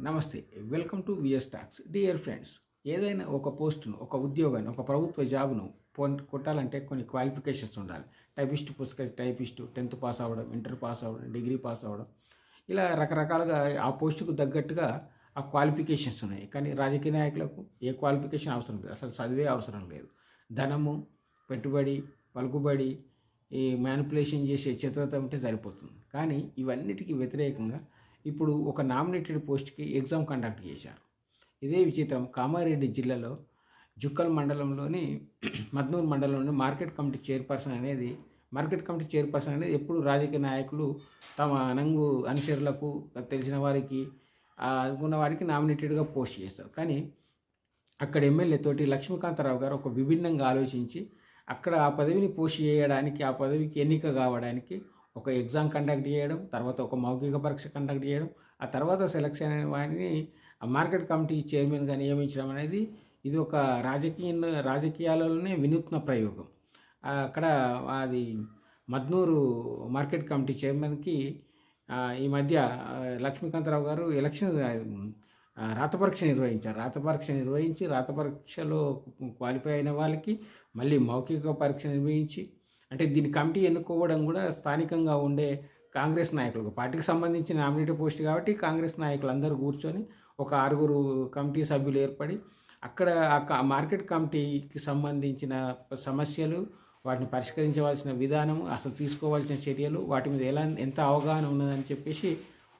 నమస్తే welcome to VS talks. Dear friends ఏదైనా ఒక పోస్టును ఒక ఉద్యోగాన్ని ఒక ప్రభుత్వ జాబ్ను పొం- కొట్టాలంటే కొన్ని క్వాలిఫికేషన్స్ ఉండాలి. టైపిస్ట్ పుస్తక టైపిస్టు టెన్త్ పాస్ అవ్వడం ఇంటర్ పాస్ అవ్వడం డిగ్రీ పాస్ అవ్వడం. ఇలా రకరకాలుగా ఆ పోస్టుకు తగ్గట్టుగా ఆ క్వాలిఫికేషన్స్ ఉన్నాయి. కానీ రాజకీయ నాయకులకు ఏ క్వాలిఫికేషన్ అవసరం లేదు. అసలు చదివే అవసరం లేదు. ధనము పెట్టుబడి పలుకుబడి ఈ మ్యానిపులేషన్ చేసే చిత్రత ఉంటే సరిపోతుంది. కానీ ఇవన్నిటికీ వ్యతిరేకంగా ఇప్పుడు ఒక నామినేటెడ్ పోస్ట్కి ఎగ్జామ్ కండక్ట్ చేశారు. ఇదే విచిత్రం కామారెడ్డి జిల్లాలో జుక్కల్ మండలంలోని మద్నూర్ మండలంలోని మార్కెట్ కమిటీ చైర్పర్సన్ అనేది మార్కెట్ కమిటీ చైర్పర్సన్ అనేది ఎప్పుడు రాజకీయ నాయకులు తమ అనంగు అనుచరులకు తెలిసిన వారికి అనుకున్న వారికి నామినేటెడ్గా పోస్ట్ చేస్తారు. కానీ అక్కడ ఎమ్మెల్యే తోటి లక్ష్మీకాంతరావు గారు ఒక విభిన్నంగా ఆలోచించి అక్కడ ఆ పదవిని పోస్ట్ చేయడానికి ఆ పదవికి ఎన్నిక కావడానికి ఒక ఎగ్జామ్ కండక్ట్ చేయడం తర్వాత ఒక మౌఖిక పరీక్ష కండక్ట్ చేయడం ఆ తర్వాత సెలక్షన్ అయిన వారిని మార్కెట్ కమిటీ చైర్మన్గా నియమించడం అనేది ఇది ఒక రాజకీయ రాజకీయాలలోనే వినూత్న ప్రయోగం. అక్కడ అది మద్నూరు మార్కెట్ కమిటీ చైర్మన్కి ఈ మధ్య లక్ష్మీకాంతరావు గారు ఎలక్షన్ రాత పరీక్ష నిర్వహించారు. రాత పరీక్ష నిర్వహించి రాత పరీక్షలో క్వాలిఫై అయిన వాళ్ళకి మళ్ళీ మౌఖిక పరీక్ష నిర్వహించి అంటే దీని కమిటీ ఎన్నుకోవడం కూడా స్థానికంగా ఉండే కాంగ్రెస్ నాయకులు పార్టీకి సంబంధించిన నామినేటెడ్ పోస్ట్ కాబట్టి కాంగ్రెస్ నాయకులు అందరూ కూర్చొని ఒక ఆరుగురు కమిటీ సభ్యులు ఏర్పడి అక్కడ ఆ మార్కెట్ కమిటీకి సంబంధించిన సమస్యలు వాటిని పరిష్కరించవలసిన విధానం అసలు తీసుకోవాల్సిన చర్యలు వాటి మీద ఎలా ఎంత అవగాహన ఉన్నదని చెప్పేసి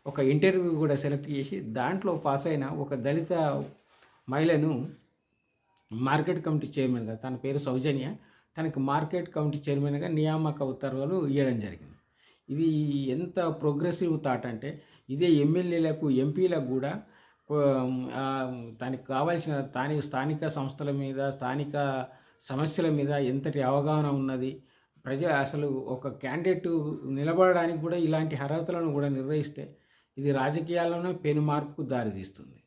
ఒక ఇంటర్వ్యూ కూడా సెలెక్ట్ చేసి దాంట్లో పాస్ అయిన ఒక దళిత మహిళను మార్కెట్ కమిటీ చైర్మన్గా తన పేరు సౌజన్య తనకి మార్కెట్ కమిటీ చైర్మన్గా నియామక ఉత్తర్వులు ఇవ్వడం జరిగింది. ఇది ఎంత ప్రోగ్రెసివ్ థాట్ అంటే ఇదే ఎమ్మెల్యేలకు ఎంపీలకు కూడా దానికి కావాల్సిన స్థానిక స్థానిక సంస్థల మీద స్థానిక సమస్యల మీద ఎంతటి అవగాహన ఉన్నది ప్రజ అసలు ఒక క్యాండిడేట్ నిలబడడానికి కూడా ఇలాంటి అర్హతలను కూడా నిర్వహిస్తే ఇది రాజకీయాల్లోనే పెను మార్పుకు దారితీస్తుంది.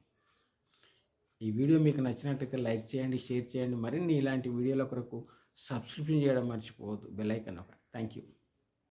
ఈ వీడియో మీకు నచ్చినట్లయితే లైక్ చేయండి షేర్ చేయండి. మరిన్ని ఇలాంటి వీడియోల కొరకు సబ్స్క్రిప్షన్ చేయడం మర్చిపోవద్దు. బెల్ ఐకన్ ఒక థ్యాంక్ యూ